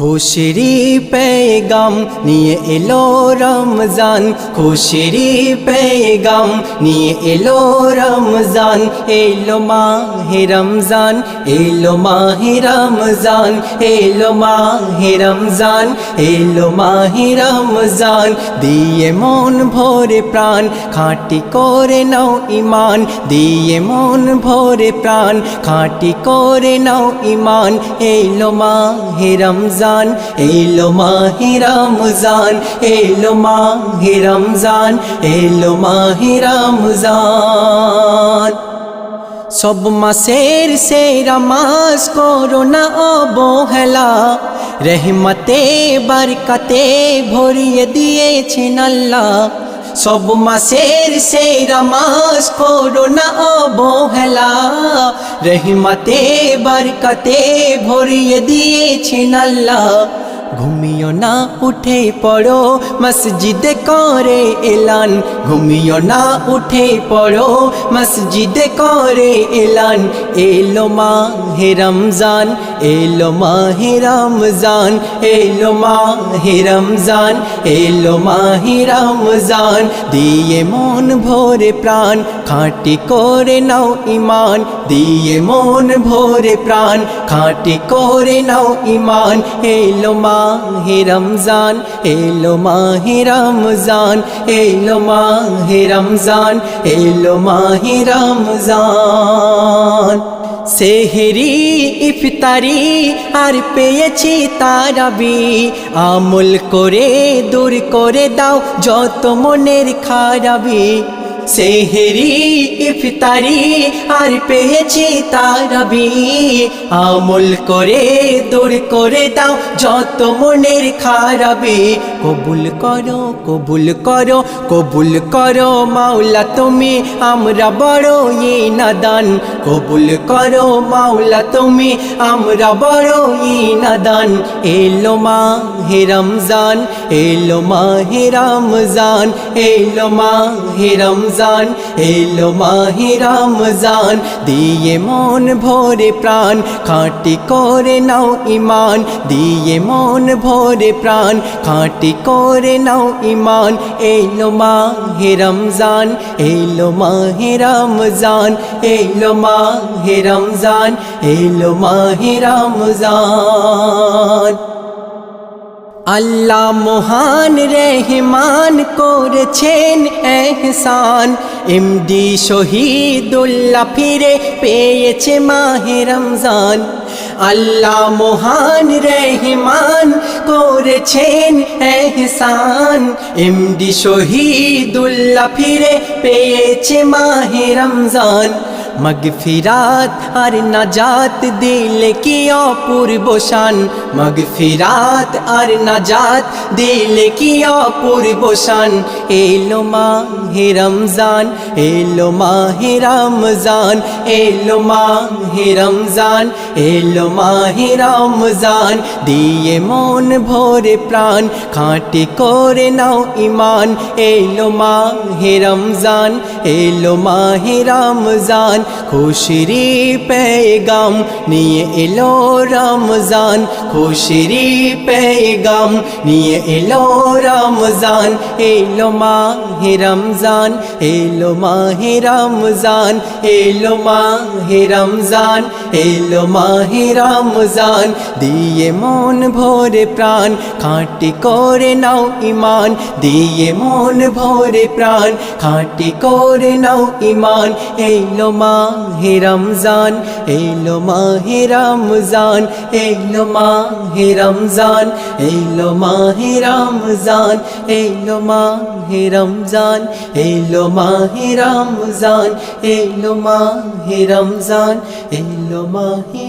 খুশিরি পেগাম নিয়ে এলো রমজান। খুশিরি পেগাম নিয়ে এলো রমজান। এলো মাহে রমজান, এলো মাহে রমজান, এলো মাহে রমজান, এলো মাহে রমজান। দিয়ে মন ভরে প্রাণ, খাঁটি করে নাও ইমান দিয়ে মন ভরে প্রাণ, খাঁটি করে নাও ইমান এলো মাহে রমজান। এলো মাহে রমজান, এলো মাহে রমজান, এলো মাহে রমজান। সব মাসের সেরা মাস করোনা অবহেলা, রহমতে, বারকাতে ভরিয়ে দিয়েছেন আল্লাহ। সব মাসের সেরা মাস করোনা অবহেলা রহমতে, বরকতে ভরিয়ে দিয়েছেন আল্লাহ। ঘুমিও না, উঠে পড়ো, মসজিদে করে এলান। ঘুমিও না, উঠে পড়ো, মসজিদে করে এলান। এলো মা হে রমজান এলো মা হে রমজান, এলো মা হে রমজান, এলো মা হে রমজান। দিয়ে মন ভরে প্রাণ, খাঁটি করে নাও ইমান দিয়ে মন ভরে প্রাণ, খাঁটি করে নাও ইমান এলো মা রমজান, এলো মা রমজান, এলো মা রমজান, এলো মা রমজান। সেহরি ইফতারি আর পেয়েছি তারাবি। আমল করে দূর করে দাও যত মনের খারাপি সেহরি, ইফতারি আর পেয়েছি তারাবি আমল করে, দূর করে দাও যত মনের খারাপি। কবুল করো কবুল করো কবুল করো মাওলা তুমি, আমরা বড় ই নাদান। কবুল করো মাওলা তুমি, আমরা বড় ই নাদান। এলো মা হে রমজান, এলো মা হে রমজান, এলো মা হে রমজান। এলো মা হে রমজান, দিয়ে মন ভরে প্রাণ, খাঁটি করে নাও ইমান দিয়ে মন ভরে প্রাণ, খাঁটি করে নাও ইমান এলো মা হে রমজান, এলো মা হে রমজান, এলো মা হে রমজান, এলো মা হে রমজান। আল্লাহ মহান রেহমান করেছেন এহসান। এমডি শহীদুল্লাহ ফিরে পেয়েছে মাহে রমজান। আল্লাহ মহান রেহমান করেছেন এহসান। এমডি শহীদুল্লাহ ফিরে পেয়েছে মাহে রমজান। মগফিরাত আর নাজাত দিলে কি অপূর্ব শান মগফিরাত আর নাজাত দিলে কি অপূর্ব শান এলো মা হে রমজান এলো মা হে রমজান এলো মা হে রমজান এলো মা হে রমজান দিয়ে মন ভরে প্রাণ খাঁটি করে নাও ইমান এলো মা হে রমজান এলো মা হে রমজান খুশিরি পেগাম নিয়ে এলো রমজান। খুশিরি পেগাম নিয়ে এলো রমজান। এলো মা হে রমজান, এলো মা হে রমজান, এলো মা হে রমজান, এলো মা হে রমজান। দিয়ে মন ভরে প্রাণ, খাঁটি করে নাও ইমান দিয়ে মন ভরে প্রাণ, খাঁটি করে নাও ইমান এলো মা মাহে রমজান, এলো মাহে রমজান, এলো মাহে রমজান, এলো মাহে রমজান, এলো মাহে রমজান, এলো মাহে রমজান, এলো মাহে রমজান, এলো মাহে